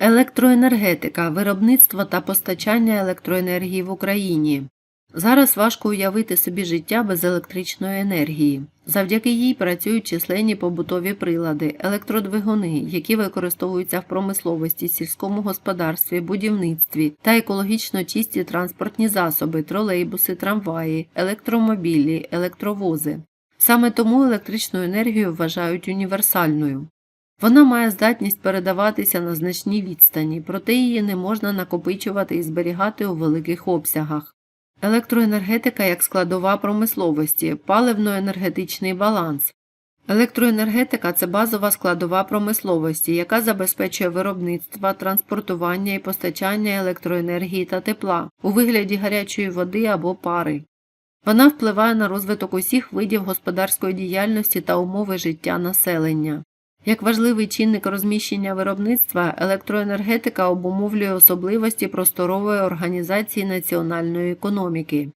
Електроенергетика, виробництво та постачання електроенергії в Україні. Зараз важко уявити собі життя без електричної енергії. Завдяки їй працюють численні побутові прилади, електродвигуни, які використовуються в промисловості, сільському господарстві, будівництві та екологічно чисті транспортні засоби, тролейбуси, трамваї, електромобілі, електровози. Саме тому електричну енергію вважають універсальною. Вона має здатність передаватися на значній відстані, проте її не можна накопичувати і зберігати у великих обсягах. Електроенергетика як складова промисловості, паливно-енергетичний баланс. Електроенергетика це базова складова промисловості, яка забезпечує виробництво, транспортування і постачання електроенергії та тепла у вигляді гарячої води або пари. Вона впливає на розвиток усіх видів господарської діяльності та умови життя населення. Як важливий чинник розміщення виробництва, електроенергетика обумовлює особливості просторової організації національної економіки.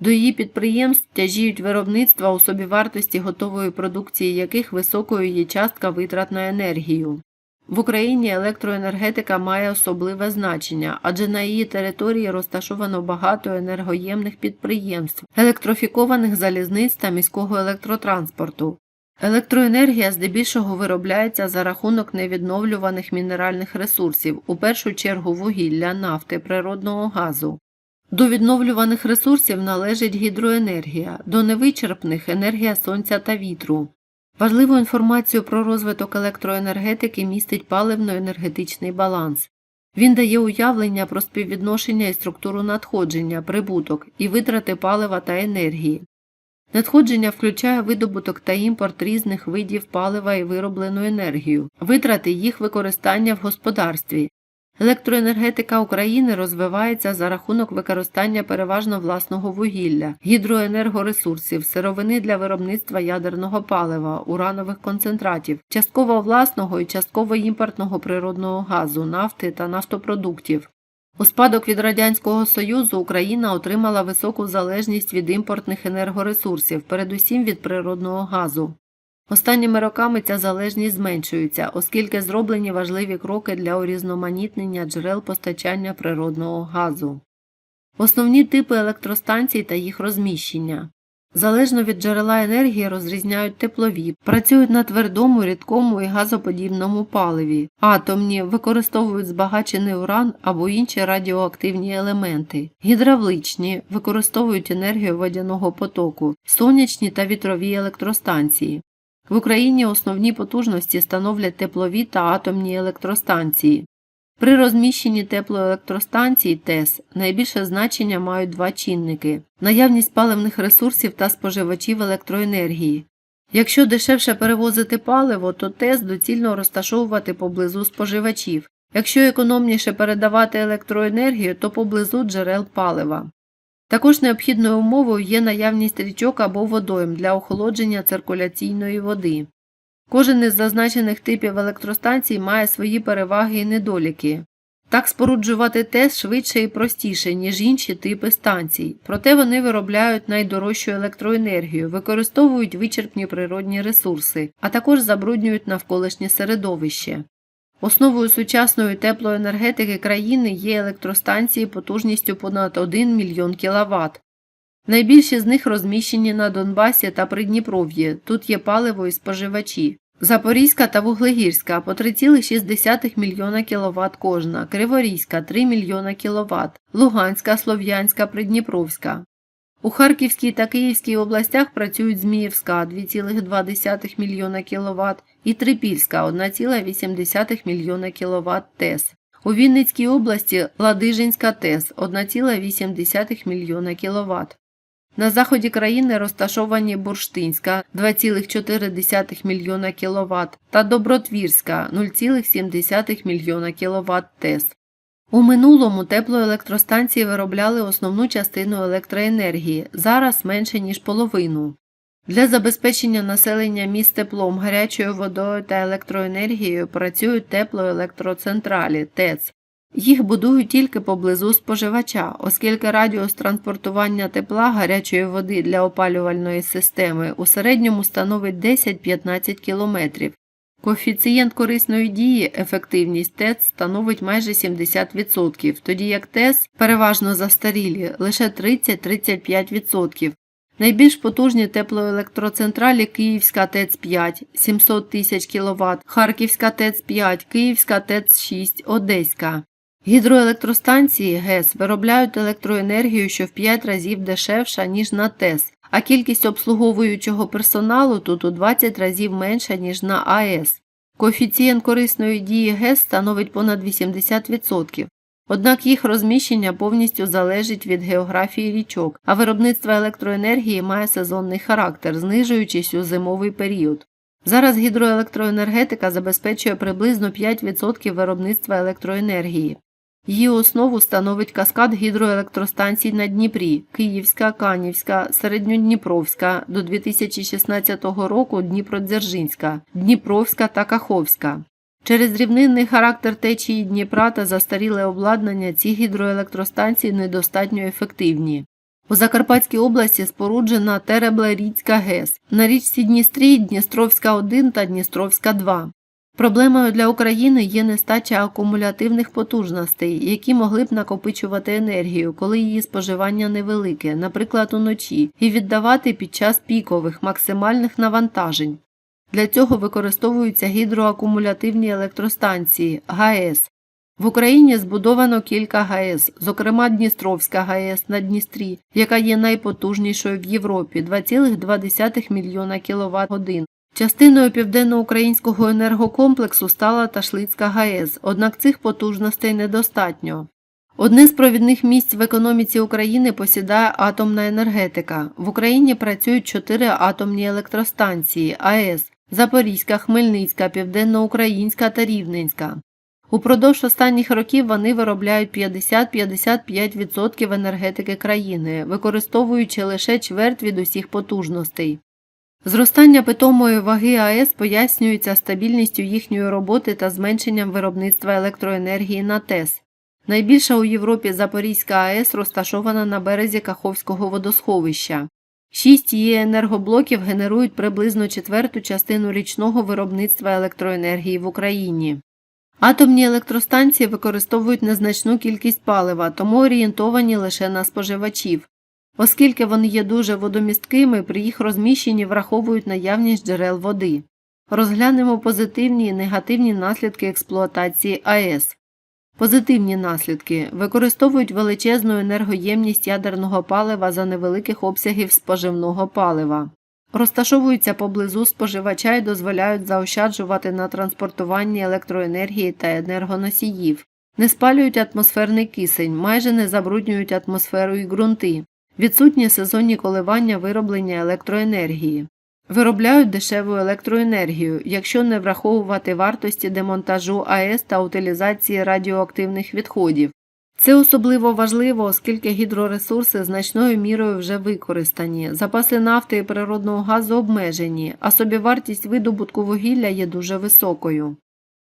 До її підприємств тяжіють виробництва у собівартості готової продукції яких високою є частка витрат на енергію. В Україні електроенергетика має особливе значення, адже на її території розташовано багато енергоємних підприємств, електрофікованих залізниць та міського електротранспорту. Електроенергія здебільшого виробляється за рахунок невідновлюваних мінеральних ресурсів, у першу чергу вугілля, нафти, природного газу. До відновлюваних ресурсів належить гідроенергія, до невичерпних енергія сонця та вітру. Важливу інформацію про розвиток електроенергетики містить паливно-енергетичний баланс. Він дає уявлення про співвідношення і структуру надходження, прибуток і витрати палива та енергії. Надходження включає видобуток та імпорт різних видів палива і вироблену енергію, витрати їх використання в господарстві. Електроенергетика України розвивається за рахунок використання переважно власного вугілля, гідроенергоресурсів, сировини для виробництва ядерного палива, уранових концентратів, частково власного і частково імпортного природного газу, нафти та нафтопродуктів. У спадок від Радянського Союзу Україна отримала високу залежність від імпортних енергоресурсів, передусім від природного газу. Останніми роками ця залежність зменшується, оскільки зроблені важливі кроки для урізноманітнення джерел постачання природного газу. Основні типи електростанцій та їх розміщення. Залежно від джерела енергії розрізняють теплові, працюють на твердому, рідкому і газоподібному паливі, атомні використовують збагачений уран або інші радіоактивні елементи, гідравличні використовують енергію водяного потоку, сонячні та вітрові електростанції. В Україні основні потужності становлять теплові та атомні електростанції. При розміщенні теплоелектростанцій ТЕС найбільше значення мають два чинники наявність паливних ресурсів та споживачів електроенергії. Якщо дешевше перевозити паливо, то ТЕС доцільно розташовувати поблизу споживачів. Якщо економніше передавати електроенергію, то поблизу джерел палива. Також необхідною умовою є наявність річок або водойм для охолодження циркуляційної води. Кожен із зазначених типів електростанцій має свої переваги і недоліки. Так споруджувати ТЕС швидше і простіше, ніж інші типи станцій, проте вони виробляють найдорожчу електроенергію, використовують вичерпні природні ресурси, а також забруднюють навколишнє середовище. Основою сучасної теплоенергетики країни є електростанції потужністю понад 1 мільйон кВт. Найбільші з них розміщені на Донбасі та Придніпров'ї, тут є паливо і споживачі. Запорізька та Вуглегірська по 3,6 мільйона кВт кожна, Криворізька 3 мільйона кВт, Луганська, Слов'янська, Придніпровська. У Харківській та Київській областях працюють Зміївська 2,2 мільйона кВт і Трипільська 1,8 мільйона кВт ТЕС. У Вінницькій області Ладижинська ТЕС 1,8 мільйона кВт. На заході країни розташовані Бурштинська 2,4 мільйона кВт та Добротвірська 0,7 мільйона кВт ТЕС. У минулому теплоелектростанції виробляли основну частину електроенергії, зараз менше, ніж половину. Для забезпечення населення міст теплом, гарячою водою та електроенергією працюють теплоелектроцентралі ТЕЦ. Їх будують тільки поблизу споживача, оскільки радіус транспортування тепла гарячої води для опалювальної системи у середньому становить 10-15 км. Коефіцієнт корисної дії, ефективність ТЕЦ становить майже 70%, тоді як ТЕС переважно застарілі лише 30-35%. Найбільш потужні теплоелектроцентралі Київська ТЕЦ-5 700 тисяч кВт, Харківська ТЕЦ-5, Київська ТЕЦ-6, Одеська. Гідроелектростанції ГЕС виробляють електроенергію, що в 5 разів дешевша, ніж на ТЕС, а кількість обслуговуючого персоналу тут у 20 разів менша, ніж на АЕС. Коефіцієнт корисної дії ГЕС становить понад 80%. Однак їх розміщення повністю залежить від географії річок, а виробництво електроенергії має сезонний характер, знижуючись у зимовий період. Зараз гідроелектроенергетика забезпечує приблизно 5% виробництва електроенергії. Її основу становить каскад гідроелектростанцій на Дніпрі Київська, Канівська, Середньодніпровська, до 2016 року Дніпродзержинська, Дніпровська та Каховська. Через рівнинний характер течії Дніпра та застаріле обладнання ці гідроелектростанції недостатньо ефективні. У Закарпатській області споруджена Тереблеріцька ГЕС, на річці Дністрі Дністровська 1 та Дністровська 2. Проблемою для України є нестача акумулятивних потужностей, які могли б накопичувати енергію, коли її споживання невелике, наприклад, уночі, і віддавати під час пікових максимальних навантажень. Для цього використовуються гідроакумулятивні електростанції ГАЕС. В Україні збудовано кілька ГАЕС, зокрема Дністровська ГАЕС на Дністрі, яка є найпотужнішою в Європі 2,2 мільйона кВт годин. Частиною південноукраїнського енергокомплексу стала Ташлицька ГАЕС, однак цих потужностей недостатньо. Одне з провідних місць в економіці України посідає атомна енергетика. В Україні працюють чотири атомні електростанції АЕС Запорізька, Хмельницька, Південноукраїнська та Рівненська. Упродовж останніх років вони виробляють 50-55% енергетики країни, використовуючи лише чверть від усіх потужностей. Зростання питомої ваги АЕС пояснюється стабільністю їхньої роботи та зменшенням виробництва електроенергії на ТЕС. Найбільша у Європі Запорізька АЕС розташована на березі Каховського водосховища. Шість її енергоблоків генерують приблизно четверту частину річного виробництва електроенергії в Україні. Атомні електростанції використовують незначну кількість палива, тому орієнтовані лише на споживачів. Оскільки вони є дуже водомісткими, при їх розміщенні враховують наявність джерел води. Розглянемо позитивні і негативні наслідки експлуатації АЕС. Позитивні наслідки використовують величезну енергоємність ядерного палива за невеликих обсягів споживного палива. Розташовуються поблизу споживача і дозволяють заощаджувати на транспортуванні електроенергії та енергоносіїв, не спалюють атмосферний кисень, майже не забруднюють атмосферу і ґрунти, відсутні сезонні коливання вироблення електроенергії. Виробляють дешеву електроенергію, якщо не враховувати вартості демонтажу АЕС та утилізації радіоактивних відходів. Це особливо важливо, оскільки гідроресурси значною мірою вже використані, запаси нафти і природного газу обмежені, а собівартість видобутку вугілля є дуже високою.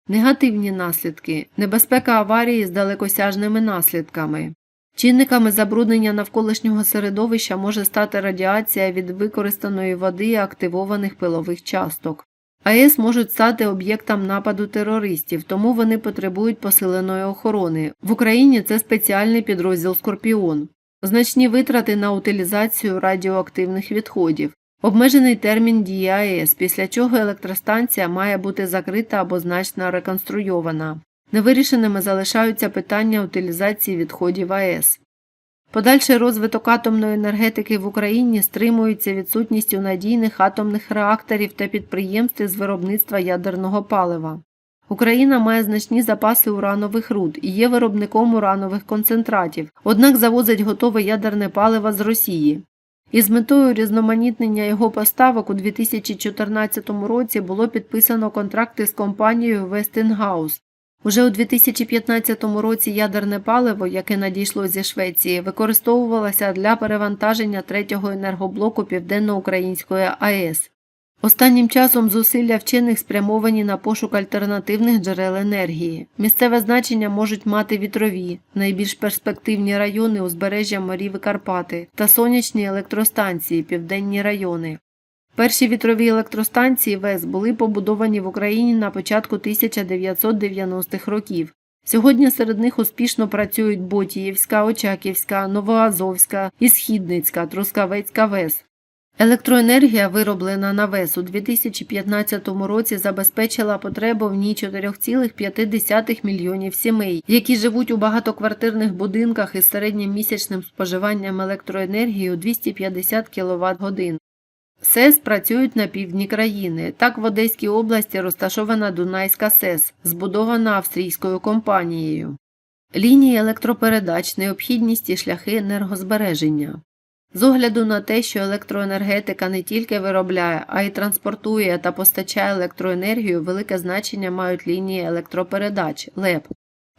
Негативні наслідки небезпека аварії з далекосяжними наслідками. Чинниками забруднення навколишнього середовища може стати радіація від використаної води активованих пилових часток. АЕС можуть стати об'єктом нападу терористів, тому вони потребують посиленої охорони. В Україні це спеціальний підрозділ Скорпіон, значні витрати на утилізацію радіоактивних відходів, обмежений термін дії АЕС, після чого електростанція має бути закрита або значно реконструйована. Невирішеними залишаються питання утилізації відходів АЕС. Подальший розвиток атомної енергетики в Україні стримується відсутністю надійних атомних реакторів та підприємств з виробництва ядерного палива. Україна має значні запаси уранових руд і є виробником уранових концентратів, однак завозить готове ядерне паливо з Росії. Із метою різноманітнення його поставок у 2014 році було підписано контракти з компанією Westinghouse. Уже у 2015 році ядерне паливо, яке надійшло зі Швеції, використовувалося для перевантаження третього енергоблоку Південноукраїнської АЕС. Останнім часом зусилля вчених спрямовані на пошук альтернативних джерел енергії. Місцеве значення можуть мати вітрові, найбільш перспективні райони узбережжя морів і Карпати та сонячні електростанції, південні райони. Перші вітрові електростанції ВЕС були побудовані в Україні на початку 1990-х років. Сьогодні серед них успішно працюють Ботіївська, Очаківська, Новоазовська і Східницька, Трускавецька ВЕС. Електроенергія, вироблена на ВЕС у 2015 році, забезпечила потребу в ній 4,5 мільйонів сімей, які живуть у багатоквартирних будинках із середнім місячним споживанням електроенергії у 250 кВт годин. СЕС працюють на півдні країни. Так в Одеській області розташована Дунайська СЕС, збудована австрійською компанією. Лінії електропередач, необхідність і шляхи енергозбереження. З огляду на те, що електроенергетика не тільки виробляє, а й транспортує та постачає електроенергію, велике значення мають лінії електропередач ЛЕП.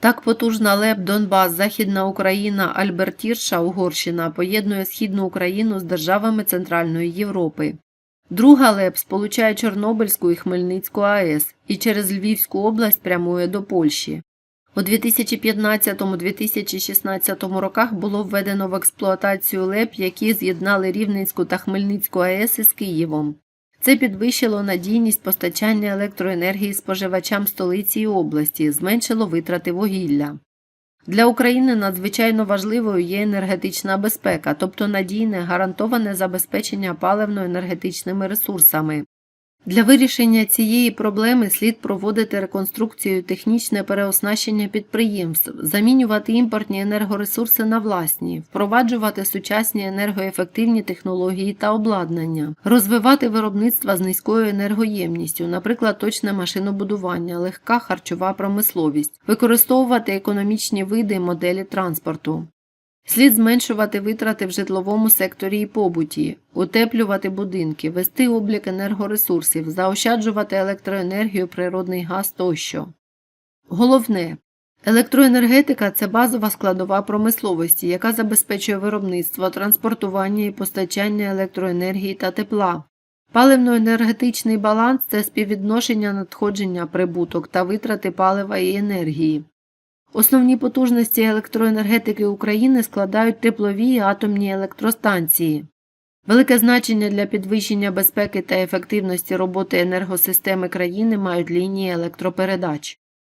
Так потужна ЛЕП Донбас, Західна Україна, Альбертірша, Угорщина поєднує Східну Україну з державами Центральної Європи. Друга ЛЕП сполучає Чорнобильську і Хмельницьку АЕС і через Львівську область прямує до Польщі. У 2015-2016 роках було введено в експлуатацію ЛЕП, які з'єднали Рівненську та Хмельницьку АЕС із Києвом. Це підвищило надійність постачання електроенергії споживачам столиці і області, зменшило витрати вугілля. Для України надзвичайно важливою є енергетична безпека, тобто надійне гарантоване забезпечення паливно-енергетичними ресурсами. Для вирішення цієї проблеми слід проводити реконструкцію технічне переоснащення підприємств, замінювати імпортні енергоресурси на власні, впроваджувати сучасні енергоефективні технології та обладнання, розвивати виробництва з низькою енергоємністю, наприклад, точне машинобудування, легка харчова промисловість, використовувати економічні види моделі транспорту. Слід зменшувати витрати в житловому секторі і побуті, утеплювати будинки, вести облік енергоресурсів, заощаджувати електроенергію, природний газ тощо. Головне. Електроенергетика це базова складова промисловості, яка забезпечує виробництво, транспортування і постачання електроенергії та тепла. Паливно-енергетичний баланс це співвідношення надходження прибуток та витрати палива і енергії. Основні потужності електроенергетики України складають теплові і атомні електростанції. Велике значення для підвищення безпеки та ефективності роботи енергосистеми країни мають лінії електропередач.